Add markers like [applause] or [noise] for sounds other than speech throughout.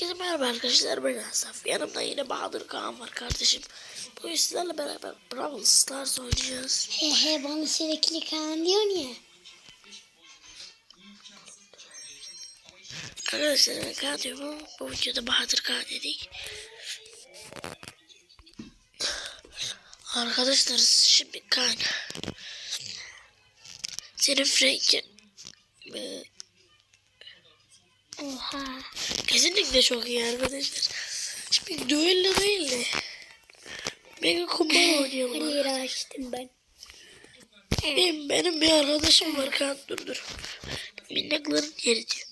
Herkese merhaba arkadaşlar ben Asaf. Yanımda yine Bahadır Kaan var kardeşim. Bugün sizlerle beraber Brawl Stars oynayacağız. He he bana sürekli kan diyorsun ya. Arkadaşlar ben Kaan diyorum bu videoda Bahadır Kaan dedik. Arkadaşlar şimdi Kaan. Senin Frank'in e, Oha. kesinlikle çok iyi arkadaşlar. Şimdi düello değil de Mega Combo oynayalım. Her yeri açtım ben. Benim, benim bir arkadaşım var Kaan dur dur. Minnakların yeri diyor.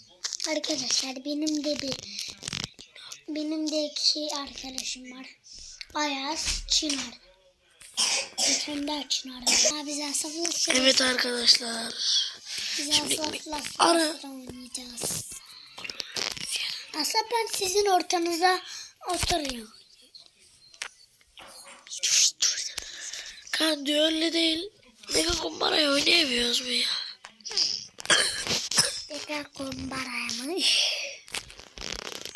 Arkadaşlar benim de bir benim de iki arkadaşım var. Ayaz, Çınar. Tane daha Çınar. Abi biz Asaf'la sıra, Evet arkadaşlar. biz şimdi ara- Asaf ben sizin ortanıza oturuyorum. Kaan diyor öyle değil. Mega kumbarayı oynayamıyoruz mu ya? Tekrar kumbaraymış.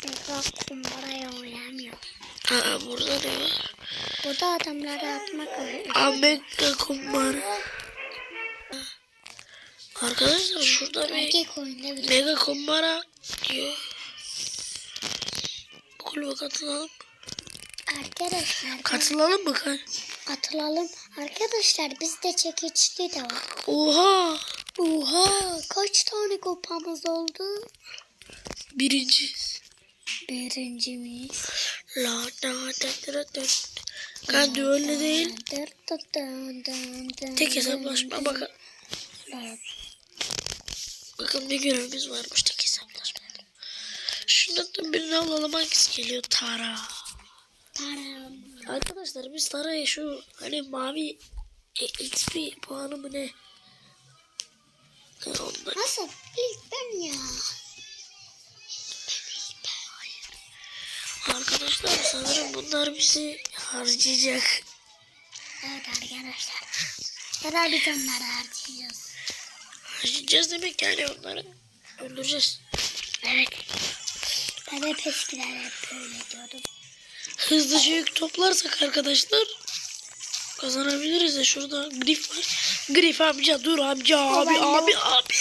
Tekrar kumbaraya oynamıyor. Aa burada ne var? Bu da adamları atmak. Aa mega kumbara. Arkadaşlar şurada bir mega kumbara diyor. Kulübe katılalım. Arkadaşlar Katılalım mı Kaan? atılalım. Arkadaşlar bizde çekiçli de var. Oha. Oha kaç tane kupamız oldu? Birinci. Birincimiz. La da da da da. Diyor öyle değil. Tek hesaplaşma. Evet. Bakın ne görevimiz varmış. Şundan birini alalım hangisi geliyor? Tara. Taram. Arkadaşlar biz Tara'ya şu hani mavi e, XP puanı mı ne? Ondan. Nasıl? İlk ben ya. Arkadaşlar sanırım bunlar bizi harcayacak. Evet arkadaşlar. Kadar biz onları harcayacağız. Harcayacağız demek yani onları öldüreceğiz. Evet. Ben hep eskiden hep böyle diyordum. Hızlıca yük toplarsak arkadaşlar kazanabiliriz de şurada grif var. Grif amca dur amca abi bende abi abi.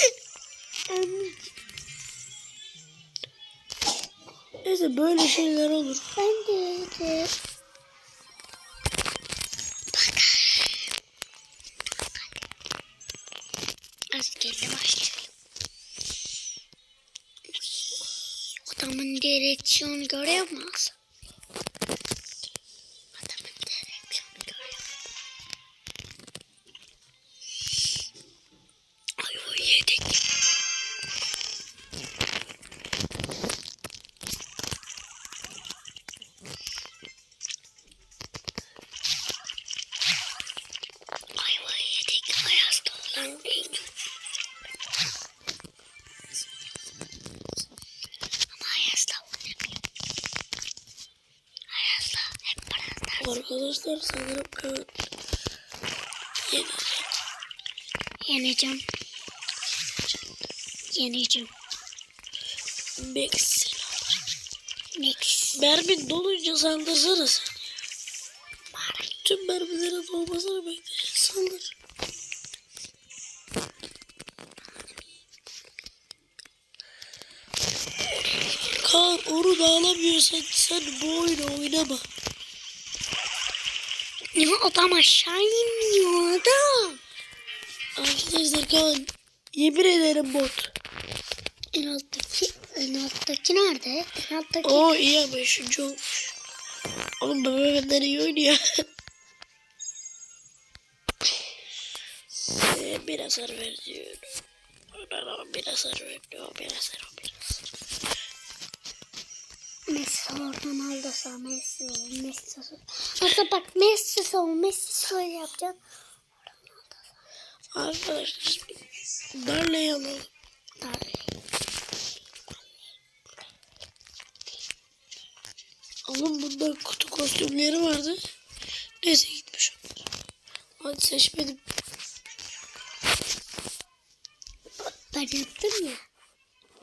Neyse böyle şeyler olur. Ben de de. Adamın direksiyonu görüyor Arkadaşlar sanırım Kaan yenecek. Yeneceğim. Yeneceğim. Max. Next. Mermin dolunca saldırsana sen. Tüm mermilerin dolmasını bekleyeceksin. Saldır. Kaan onu da alamıyorsan sen bu oyunu oynama. Ya adam aşağı iniyor adam. Arkadaşlar Kaan yemin ederim bot. En alttaki, en alttaki nerede? En alttaki. Oo iyi ama üçüncü olmuş. Oğlum bebe benden iyi oynuyor. [laughs] Ee, bir hasar ver diyorum. Ona bir hasar ver diyor. Bir hasar hasar. Messi Ronaldo sağ Messi Messi ol. Aslında bak Messi sol, Messi sol yapacaksın. Arkadaşlar alalım. Tabii. Oğlum bunda kutu kostümleri vardı. Neyse gitmiş. Hadi seçmedim. Ben yaptım ya.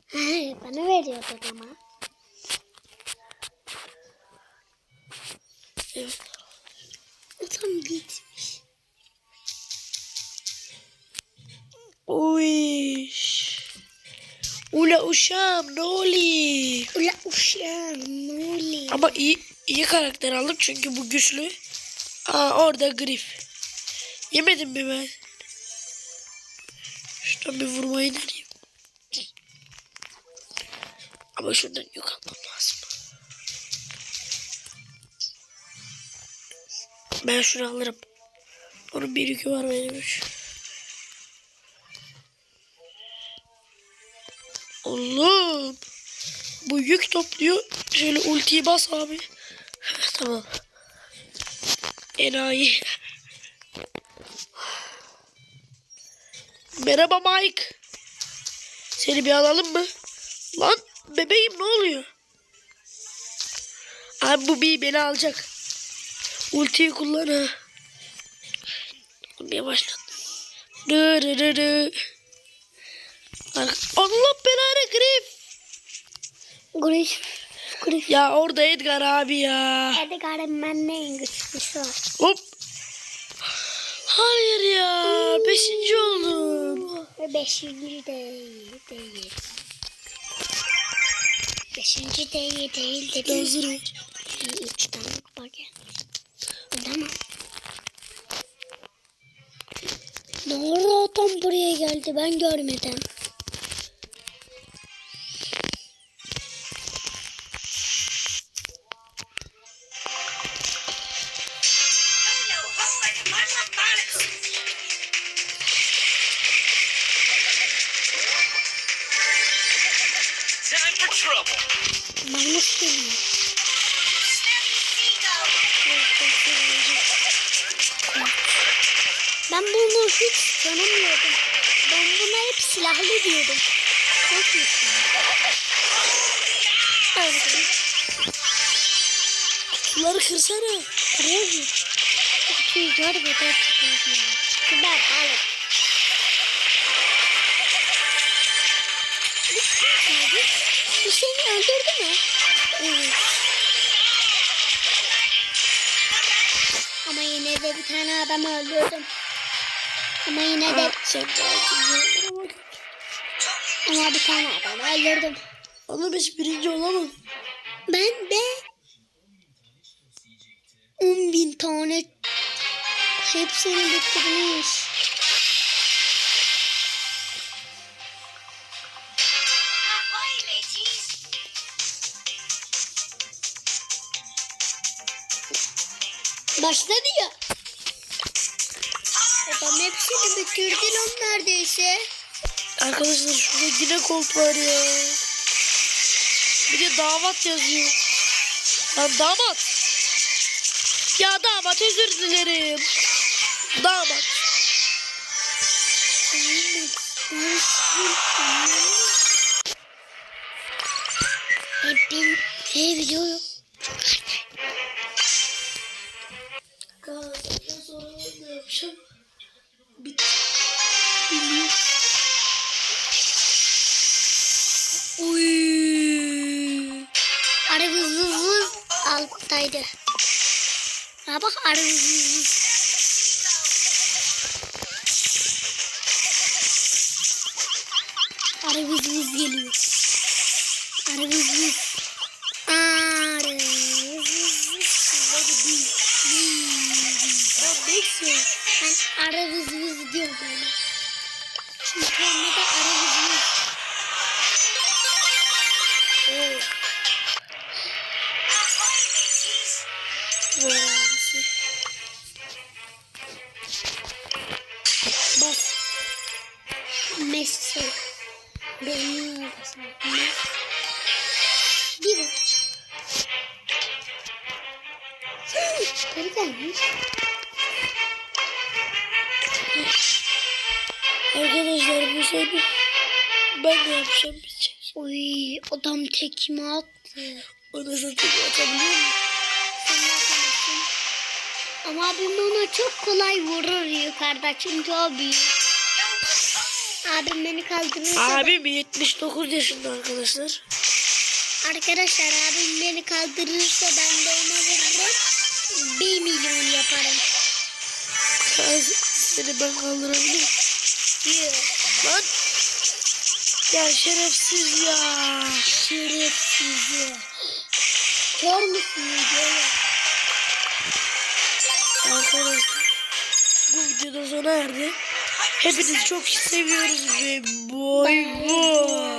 He, bana veriyordu ama. Evet. Tam gitmiş. Uy. Ula uşağım ne oluyor? Ula uşağım ne oluyor? Ama iyi iyi karakter aldım çünkü bu güçlü. Aa orada grif. Yemedim mi ben? Şuradan bir vurmayı deneyeyim. Ama şuradan yok almam lazım. Ben şunu alırım. Onun bir yükü var benim üç. Oğlum. Bu yük topluyor. Şöyle ultiyi bas abi. tamam. Enayi. Merhaba Mike. Seni bir alalım mı? Lan bebeğim ne oluyor? Abi bu bir beni alacak. Ultiyi kullan ha. Niye başladı? Dı dı dı dı. Allah belanı grif. Griff. Griff. Ya orada Edgar abi ya. Edgar'ın bende en güçlüsü var. Hop. Hayır ya. Beşinci oldum. Beşinci değil. Değil. Beşinci değil değil dedim. Hazır. Üç tane kupa gelmiş. Tamam. Doğru adam buraya geldi ben geliyor. Ben bunu hiç tanımıyordum. Ben buna hep silahlı diyordum. Korkmuştum. Evet. Suları kırsana. Kırıyor mu? Kutuyu görmeden çıkıyor ya. Kibar balık. Bu seni öldürdü mü? Evet. Ama yine de bir tane adam öldürdüm. Ama yine de oldun ama. bir tane adam öldürdüm. Ama biz birinci olamadık. Ben de 10 bin tane hepsini bitirmiş. Başladı ya. Hepsini bitirdi lan neredeyse. Arkadaşlar şurada yine kolt var ya. Bir de damat yazıyor. Lan damat. Ya damat özür dilerim. Damat. Hep bin, hep videoyu. Ha bak arı vız vız vız. Arı vız vız geliyor. Arı vız vız. Arı Ya neyse. Ben arı ona. Şimdi kendine de arı Geri gelmiş. Arkadaşlar bu sonu ben de yapacağım bitecek. Oy adam tekme attı. Ona satayım atabiliyor atamazsın. Ama abim ona çok kolay vurur yukarıda çünkü o büyük. Abim beni kaldırırsa Abim 79 yaşında arkadaşlar. Arkadaşlar abim beni kaldırırsa ben de ona. Bir milyon yaparım. Ben seni ben kaldırabilirim. Yok. Lan. Ya şerefsiz ya. Şerefsiz ya. Kör müsün videoya? Arkadaşlar bu videoda sona erdi. Hepinizi çok seviyoruz ve boy boy.